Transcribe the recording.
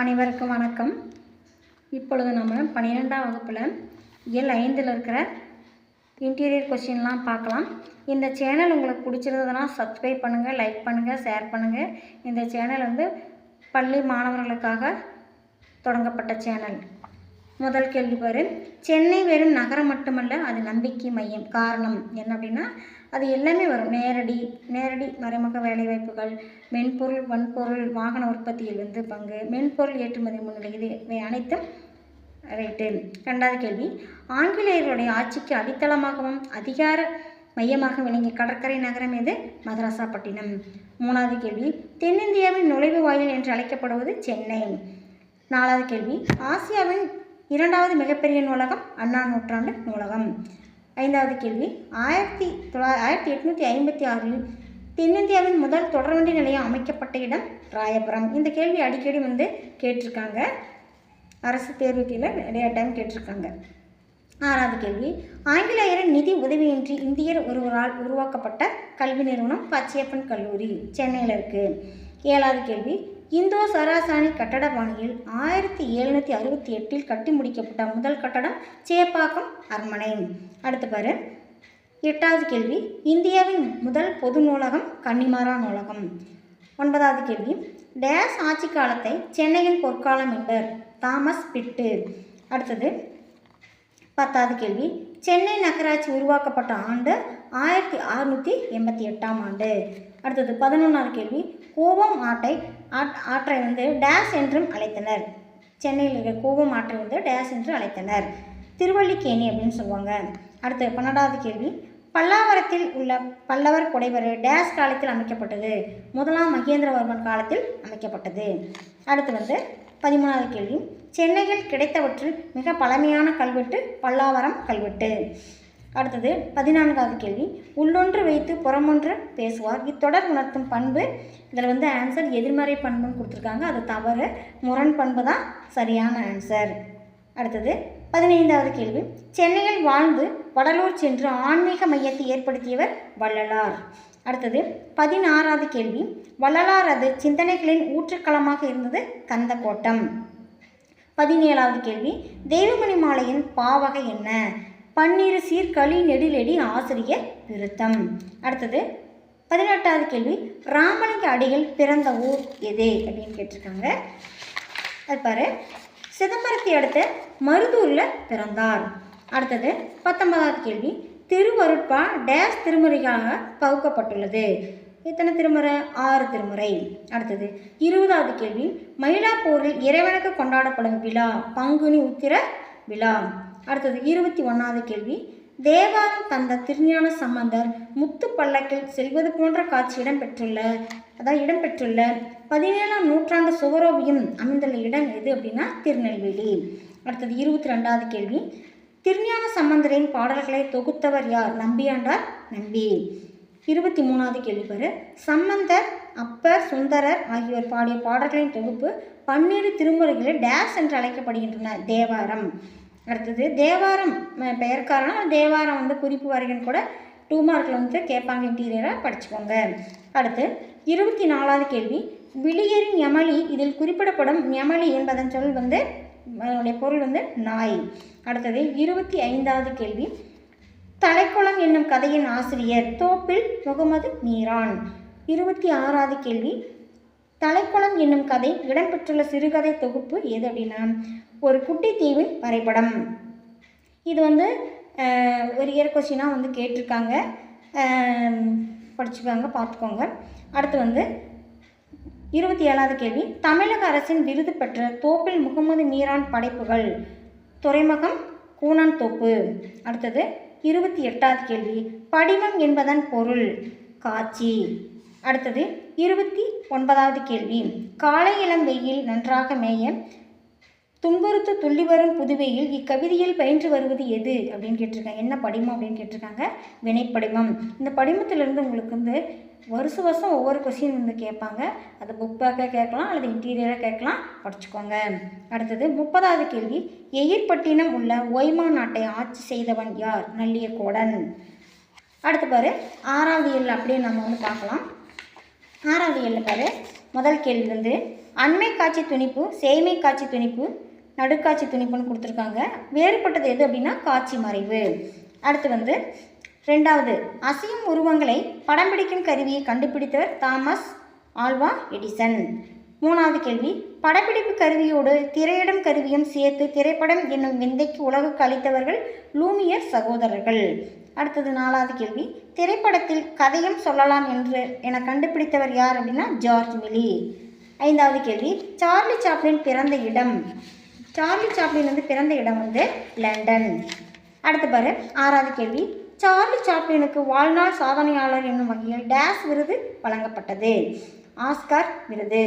அனைவருக்கும் வணக்கம். இப்பொழுது நம்ம பன்னிரெண்டாம் வகுப்பில் எல் ஐந்தில் இருக்கிற இன்டீரியர் கொஷின்லாம் பார்க்கலாம். இந்த சேனல் உங்களுக்கு பிடிச்சிருந்ததுன்னா சப்ஸ்கிரைப் பண்ணுங்கள் லைக் பண்ணுங்கள் ஷேர் பண்ணுங்கள் இந்த சேனல் வந்து பள்ளி மாணவர்களுக்காக தொடங்கப்பட்ட சேனல் முதல் கேள்வி பாரு. சென்னை வெறும் நகரம் மட்டுமல்ல அது நம்பிக்கை மையம். காரணம் என்ன அப்படின்னா அது எல்லாமே வரும். நேரடி நேரடி மறைமுக வேலைவாய்ப்புகள் மென்பொருள் வன்பொருள் வாகன உற்பத்தியில் வந்து பங்கு மென்பொருள் ஏற்றுமதி முன்னிலை இவை அனைத்தும் ரைட்டு ரெண்டாவது கேள்வி ஆங்கிலேயர்களுடைய ஆட்சிக்கு அடித்தளமாகவும் அதிகார மையமாக விளங்கிய கடற்கரை நகரம் எது? மதராசாப்பட்டினம் மூணாவது கேள்வி தென்னிந்தியாவின் நுழைவு வாயில் என்று அழைக்கப்படுவது சென்னை. நாலாவது கேள்வி ஆசியாவின் இரண்டாவது மிகப்பெரிய நூலகம் அண்ணா நூற்றாண்டு நூலகம். ஐந்தாவது கேள்வி. ஆயிரத்தி தொள்ளா ஆயிரத்தி எட்நூற்றி ஐம்பத்தி ஆறில் தென்னிந்தியாவின் முதல் தொடர்வண்டி நிலையம் அமைக்கப்பட்ட இடம் ராயபுரம். இந்த கேள்வி அடிக்கடி வந்து கேட்டிருக்காங்க. அரசு தேர்வுகளில் நிறைய டைம் கேட்டிருக்காங்க. ஆறாவது கேள்வி. ஆங்கிலேயரின் நிதி உதவியின்றி இந்தியர் ஒருவரால் உருவாக்கப்பட்ட கல்வி நிறுவனம் பச்சையப்பன் கல்லூரி சென்னையில் இருக்குது ஏழாவது கேள்வி. இந்தோ சராசானி கட்டட பாணியில் ஆயிரத்தி எழுநூற்றி அறுபத்தி எட்டில் கட்டி முடிக்கப்பட்ட முதல் கட்டடம் சேப்பாக்கம் அரண்மனை அடுத்து பாரு. எட்டாவது கேள்வி. இந்தியாவின் முதல் பொது நூலகம் கன்னிமாரா நூலகம். ஒன்பதாவது கேள்வி. டேஸ் ஆட்சி காலத்தை சென்னையின் பொற்காலம் என்பர் தாமஸ் பிட்டு. அடுத்தது. பத்தாவது கேள்வி. சென்னை நகராட்சி உருவாக்கப்பட்ட ஆண்டு ஆயிரத்தி அறுநூற்றி எண்பத்தி எட்டாம் ஆண்டு. அடுத்தது பதினொன்றாவது கேள்வி. கோவம் ஆட்டை ஆட் ஆற்றை வந்து டேஸ் என்றும் அழைத்தனர். சென்னையில் இருக்கிற கோவம் ஆற்றை வந்து டேஸ் என்று அழைத்தனர். திருவல்லிக்கேணி அப்படின்னு சொல்லுவாங்க. அடுத்து பன்னெண்டாவது கேள்வி. பல்லாவரத்தில் உள்ள பல்லவர் குடைவர் டேஸ் காலத்தில் அமைக்கப்பட்டது. முதலாம் மகேந்திரவர்மன் காலத்தில் அமைக்கப்பட்டது. அடுத்து வந்து பதிமூணாவது கேள்வி. சென்னையில் கிடைத்தவற்றில் மிக பழமையான கல்வெட்டு பல்லாவரம் கல்வெட்டு. அடுத்தது பதினான்காவது கேள்வி. உள்ளொன்று வைத்து புறமொன்று பேசுவார். இத்தொடர் உணர்த்தும் பண்பு இதில் வந்து ஆன்சர் எதிர்மறை பண்புன்னு கொடுத்துருக்காங்க. அது தவறு. முரண் பண்பு தான் சரியான ஆன்சர் அடுத்தது பதினைந்தாவது கேள்வி. சென்னையில் வாழ்ந்து வடலூர் சென்று ஆன்மீக மையத்தை ஏற்படுத்தியவர் வள்ளலார். அடுத்தது பதினாறாவது கேள்வி. வள்ளலாரது சிந்தனைகளின் ஊற்றுக்களமாக இருந்தது கந்தக்கோட்டம். பதினேழாவது கேள்வி. தெய்வமணி மாலையின் பாவகை என்ன? பன்னிரு சீர்களி நெடிலெடி ஆசிரியர் விருத்தம். அடுத்தது பதினெட்டாவது கேள்வி ராமலிங்க அடிகள் பிறந்த ஊர் எது அப்படின்னு கேட்டிருக்காங்க. அது பாரு சிதம்பரத்தை அடுத்த மருதூரில் பிறந்தார். அடுத்தது பத்தொன்பதாவது கேள்வி திருவருட்பா டேஸ் திருமுறைகளாக பகுக்கப்பட்டுள்ளது. எத்தனை திருமுறை? ஆறு திருமுறை. அடுத்தது இருபதாவது கேள்வி மயிலாப்பூரில் இறைவனுக்கு கொண்டாடப்படும் விழா பங்குனி உத்திர விழா. அடுத்தது இருபத்தி ஒன்றாவது கேள்வி. தேவாரம் தந்த திருஞான சம்பந்தர் முத்து பல்லக்கில் செல்வது போன்ற காட்சி இடம்பெற்றுள்ள அதாவது இடம்பெற்றுள்ள பதினேழாம் நூற்றாண்டு சுவரோவியம் அமைந்துள்ள இடம் எது அப்படின்னா திருநெல்வேலி. அடுத்தது இருபத்தி ரெண்டாவது கேள்வி. திருஞான சம்பந்தரின் பாடல்களை தொகுத்தவர் யார்? நம்பியாண்டார் நம்பி. இருபத்தி மூணாவது கேள்வி பாரு. சம்பந்தர் அப்பர் சுந்தரர் ஆகியோர் பாடிய பாடல்களின் தொகுப்பு பன்னிரு திருமுறைகளில் டேஸ் என்று அழைக்கப்படுகின்றன. தேவாரம். அடுத்தது தேவாரம் பெயர் காரணம் தேவாரம் வந்து குறிப்பு வரைக்கும் கூட டூ மார்க்கில் வந்து கேட்பாங்க இன்டீரியராக படிச்சுக்கோங்க. அடுத்து இருபத்தி நாலாவது கேள்வி விளியரின் யமளி இதில் குறிப்பிடப்படும் யமளி என்பதன் சொல் வந்து அதனுடைய பொருள் வந்து நாய். அடுத்தது இருபத்தி ஐந்தாவது கேள்வி தலைக்குளம் என்னும் கதையின் ஆசிரியர் தோப்பில் முகமது மீரான். இருபத்தி ஆறாவது கேள்வி தலைக்குளம் என்னும் கதை இடம்பெற்றுள்ள சிறுகதை தொகுப்பு எது அப்படின்னா ஒரு குட்டி தீவின் வரைபடம். இது வந்து ஒரு இயர் கொஸ்டினாக வந்து கேட்டிருக்காங்க. படிச்சுக்காங்க பார்த்துக்கோங்க. அடுத்து வந்து இருபத்தி ஏழாவது கேள்வி. தமிழக அரசின் விருது பெற்ற தோப்பில் முகமது மீரான் படைப்புகள். துறைமுகம் கூனான் தோப்பு. அடுத்தது இருபத்தி எட்டாவது கேள்வி. படிமம் என்பதன் பொருள் காட்சி. அடுத்தது இருபத்தி ஒன்பதாவது கேள்வி. காலை இளம் வெயில் நன்றாக மேய துன்புறுத்து துள்ளி வரும் புதுவையில் இக்கவிதையில் பயின்று வருவது எது? அப்படின்னு கேட்டிருக்காங்க. என்ன படிமம் அப்படின்னு கேட்டிருக்காங்க? வினைப்படிமம். இந்த படிமத்திலிருந்து உங்களுக்கு வந்து வருஷ வருஷம் ஒவ்வொரு கொஸ்டின் வந்து கேட்பாங்க. அது புக் பேக்காக கேட்கலாம் அல்லது இன்டீரியராக கேட்கலாம். படிச்சுக்கோங்க. அடுத்தது முப்பதாவது கேள்வி. எயிர்பட்டினம் உள்ள ஒய்மா நாட்டை ஆட்சி செய்தவன் யார்? நல்லியக்கோடன் அடுத்து பாரு ஆறாவது எல் அப்படியே நம்ம வந்து பார்க்கலாம். ஆறாவது எல்ல பாரு முதல் கேள்வி வந்து அண்மை காட்சி துணிப்பு சேமை காட்சி துணிப்பு நடுக்காட்சி துணிப்புன்னு கொடுத்துருக்காங்க. வேறுபட்டது எது அப்படின்னா காட்சி மறைவு. அடுத்து வந்து ரெண்டாவது அசையும் உருவங்களை படம் பிடிக்கும் கருவியை கண்டுபிடித்தவர் தாமஸ் ஆல்வா எடிசன். மூணாவது கேள்வி படப்பிடிப்பு கருவியோடு திரையிடும் கருவியும் சேர்த்து திரைப்படம் என்னும் விந்தைக்கு உலகுக்கு அளித்தவர்கள் லூமியர் சகோதரர்கள். அடுத்தது நாலாவது கேள்வி. திரைப்படத்தில் கதையும் சொல்லலாம் என்று என கண்டுபிடித்தவர் யார் அப்படின்னா ஜார்ஜ் மிலி ஐந்தாவது கேள்வி. சார்லி சாப்ளின் பிறந்த இடம். சார்லி சாப்ளின் வந்து பிறந்த இடம் வந்து லண்டன். அடுத்து பாரு ஆறாவது கேள்வி. சார்லி சாப்ளினுக்கு வாழ்நாள் சாதனையாளர் என்னும் வகையில் டேஸ் விருது வழங்கப்பட்டது. ஆஸ்கார் விருது.